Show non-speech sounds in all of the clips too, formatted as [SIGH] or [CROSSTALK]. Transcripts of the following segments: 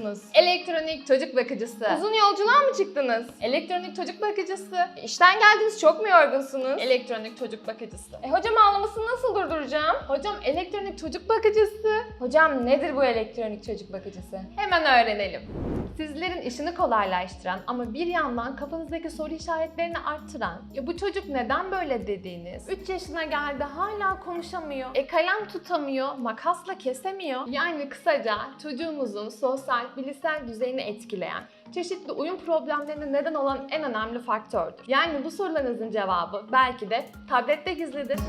musunuz? Elektronik çocuk bakıcısı. Uzun yolculuğa mı çıktınız? Elektronik çocuk bakıcısı. İşten geldiniz çok mu yorgunsunuz? Elektronik çocuk bakıcısı. E, hocam ağlamasını nasıl durduracağım? Hocam elektronik çocuk bakıcısı. Hocam nedir bu elektronik çocuk bakıcısı? Hemen öğrenelim. Sizlerin işini kolaylaştıran ama bir yandan kafanızdaki soru işaretlerini arttıran, ya bu çocuk neden böyle dediğiniz, 3 yaşına geldi hala konuşamıyor, e kalem tutamıyor, makasla kesemiyor. Yani kısaca çocuğumuzun sosyal, bilişsel düzeyini etkileyen, çeşitli uyum problemlerine neden olan en önemli faktördür. Yani bu sorularınızın cevabı belki de tablette gizlidir.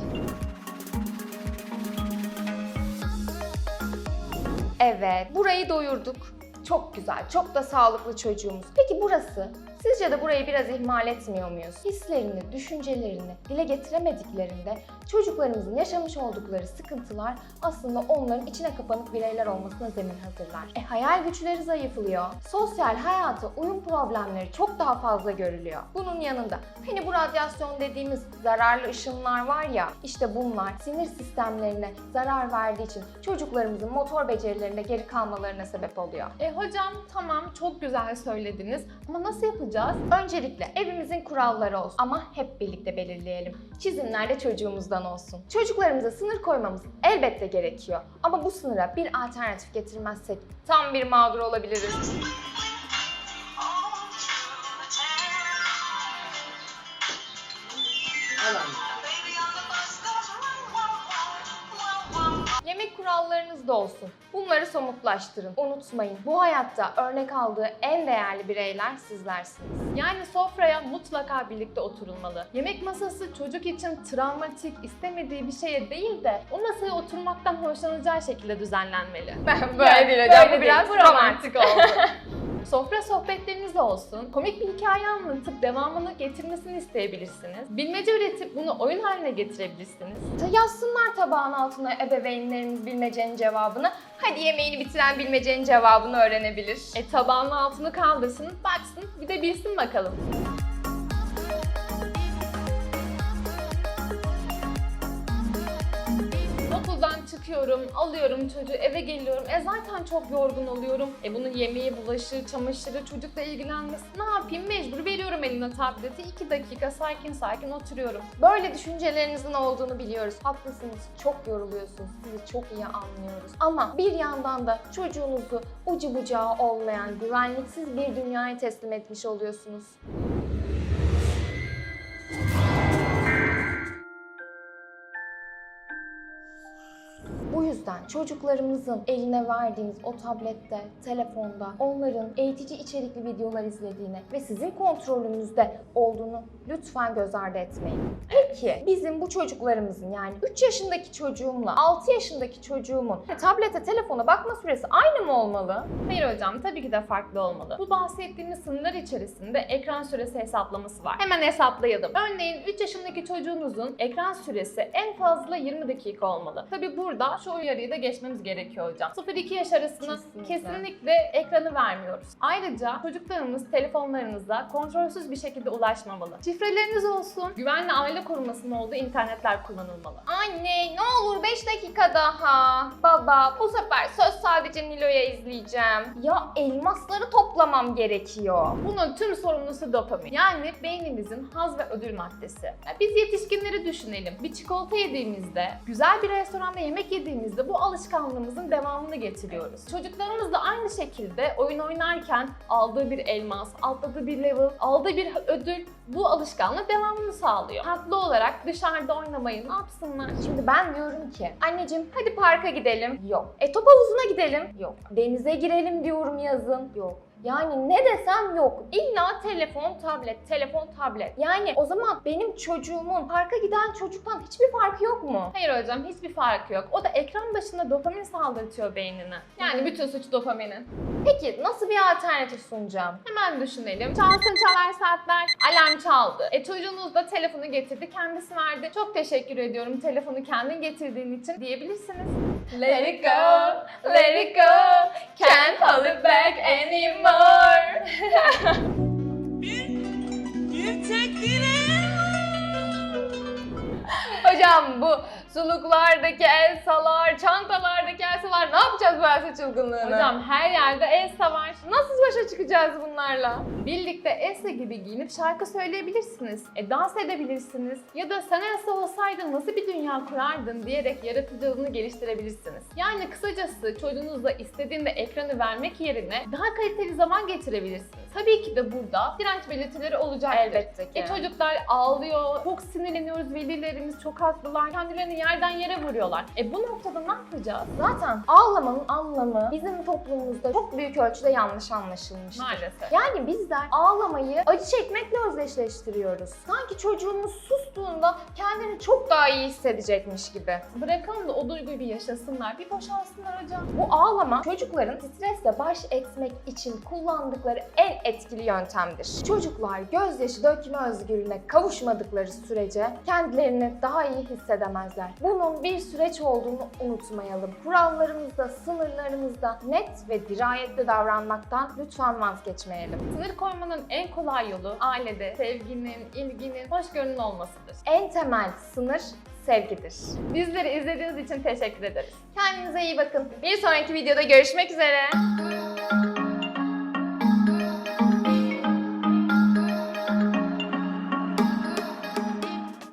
Evet, burayı doyurduk. Çok güzel, çok da sağlıklı çocuğumuz. Peki burası? Sizce de burayı biraz ihmal etmiyor muyuz? Hislerini, düşüncelerini dile getiremediklerinde çocuklarımızın yaşamış oldukları sıkıntılar aslında onların içine kapanık bireyler olmasına zemin hazırlar. E hayal güçleri zayıflıyor. Sosyal hayata uyum problemleri çok daha fazla görülüyor. Bunun yanında hani bu radyasyon dediğimiz zararlı ışınlar var ya işte bunlar sinir sistemlerine zarar verdiği için çocuklarımızın motor becerilerinde geri kalmalarına sebep oluyor. E hocam tamam çok güzel söylediniz ama nasıl yapacağız? Öncelikle evimizin kuralları olsun ama hep birlikte belirleyelim. Çizimler de çocuğumuzdan olsun. Çocuklarımıza sınır koymamız elbette gerekiyor. Ama bu sınıra bir alternatif getirmezsek tam bir mağdur olabiliriz. Yemek kurallarınız da olsun. Bunları somutlaştırın. Unutmayın bu hayatta örnek aldığı en değerli bireyler sizlersiniz. Yani sofraya mutlaka birlikte oturulmalı. Yemek masası çocuk için travmatik, istemediği bir şeye değil de o masaya oturmaktan hoşlanacağı şekilde düzenlenmeli. [LAUGHS] Ben böyle değil hocam. Bu biraz romantik. romantik oldu. [LAUGHS] Sofra sohbetleriniz olsun. Komik bir hikaye anlatıp devamını getirmesini isteyebilirsiniz. Bilmece üretip bunu oyun haline getirebilirsiniz. Yazsınlar tabağın altına ebeveynleriniz bilmecenin cevabını. Hadi yemeğini bitiren bilmecenin cevabını öğrenebilir. E tabağın altını kaldırsın, baksın, bir de bilsin bakalım. Okuldan çıkıyorum, alıyorum çocuğu, eve geliyorum. E zaten çok yorgun oluyorum. E bunun yemeği, bulaşığı, çamaşırı, çocukla ilgilenmesi. Ne yapayım? Mecbur veriyorum eline tableti. iki dakika sakin sakin oturuyorum. Böyle düşüncelerinizin olduğunu biliyoruz. Haklısınız. Çok yoruluyorsunuz. Sizi çok iyi anlıyoruz. Ama bir yandan da çocuğunuzu ucu bucağı olmayan, güvenliksiz bir dünyaya teslim etmiş oluyorsunuz. Yüzden çocuklarımızın eline verdiğiniz o tablette, telefonda onların eğitici içerikli videolar izlediğini ve sizin kontrolünüzde olduğunu lütfen göz ardı etmeyin. Peki bizim bu çocuklarımızın yani 3 yaşındaki çocuğumla 6 yaşındaki çocuğumun tablete, telefona bakma süresi aynı mı olmalı? Hayır hocam tabii ki de farklı olmalı. Bu bahsettiğimiz sınırlar içerisinde ekran süresi hesaplaması var. Hemen hesaplayalım. Örneğin 3 yaşındaki çocuğunuzun ekran süresi en fazla 20 dakika olmalı. Tabii burada şu uyarıyı da geçmemiz gerekiyor hocam. 0-2 yaş arasında Kesinlikle. kesinlikle. ekranı vermiyoruz. Ayrıca çocuklarımız telefonlarınıza kontrolsüz bir şekilde ulaşmamalı. Şifreleriniz olsun, güvenli aile korumasının olduğu internetler kullanılmalı. Anne ne olur 5 dakika daha. Baba bu sefer söz sadece Nilo'ya izleyeceğim. Ya elmasları toplamam gerekiyor. Bunun tüm sorumlusu dopamin. Yani beynimizin haz ve ödül maddesi. Ya Biz yetişkinleri düşünelim. Bir çikolata yediğimizde, güzel bir restoranda yemek yediğimizde bu alışkanlığımızın devamını getiriyoruz. Çocuklarımız da aynı şekilde oyun oynarken aldığı bir elmas, atladığı bir level, aldığı bir ödül bu alışkanlık devamını sağlıyor. Haklı olarak dışarıda oynamayı ne yapsınlar? Şimdi ben diyorum ki anneciğim hadi parka gidelim. Yok. E top havuzuna gidelim. Yok. Denize girelim diyorum yazın. Yok. Yani ne desem yok. İlla telefon, tablet, telefon, tablet. Yani o zaman benim çocuğumun parka giden çocuktan hiçbir farkı yok mu? Hayır hocam hiçbir farkı yok. O da ekran başında dopamin saldırtıyor beynine. Yani bütün suç dopaminin. Peki nasıl bir alternatif sunacağım? Hemen düşünelim. Çalsın çalar saatler. Alarm çaldı. E çocuğunuz da telefonu getirdi, kendisi verdi. Çok teşekkür ediyorum telefonu kendin getirdiğin için diyebilirsiniz. Let it go, let it go. Can't hold it back anymore. [LAUGHS] Hocam bu Suluklardaki Elsa'lar, çantalardaki Elsa çılgınlığını? Hocam her yerde Elsa var. nasıl başa çıkacağız bunlarla? Birlikte Elsa gibi giyinip şarkı söyleyebilirsiniz. E dans edebilirsiniz. Ya da sen Elsa olsaydın nasıl bir dünya kurardın diyerek yaratıcılığını geliştirebilirsiniz. Yani kısacası çocuğunuzla istediğinde ekranı vermek yerine daha kaliteli zaman geçirebilirsiniz. Tabii ki de burada direnç belirtileri olacaktır. Elbette ki. E çocuklar ağlıyor, çok sinirleniyoruz, velilerimiz çok haklılar, kendilerini yerden yere vuruyorlar. E bu noktada ne yapacağız? Zaten ağlamanın anlamı bizim toplumumuzda çok büyük ölçüde yanlış anlaşılmıştır. Maalesef. Yani bizler ağlamayı acı çekmekle özdeşleştiriyoruz. Sanki çocuğumuz sustuğunda kendini çok daha iyi hissedecekmiş gibi. Bırakalım da o duyguyu bir yaşasınlar, bir boşalsınlar hocam. Bu ağlama çocukların stresle baş etmek için kullandıkları en etkili yöntemdir. Çocuklar gözyaşı dökme özgürlüğüne kavuşmadıkları sürece kendilerini daha iyi hissedemezler. Bunun bir süreç olduğunu unutmayalım. Kurallarımızda, sınırlarımızda net ve dirayetli davranmaktan lütfen vazgeçmeyelim. Sınır koymanın en kolay yolu ailede sevginin, ilginin, hoşgörünün olmasıdır. En temel sınır sevgidir. Bizleri izlediğiniz için teşekkür ederiz. Kendinize iyi bakın. Bir sonraki videoda görüşmek üzere.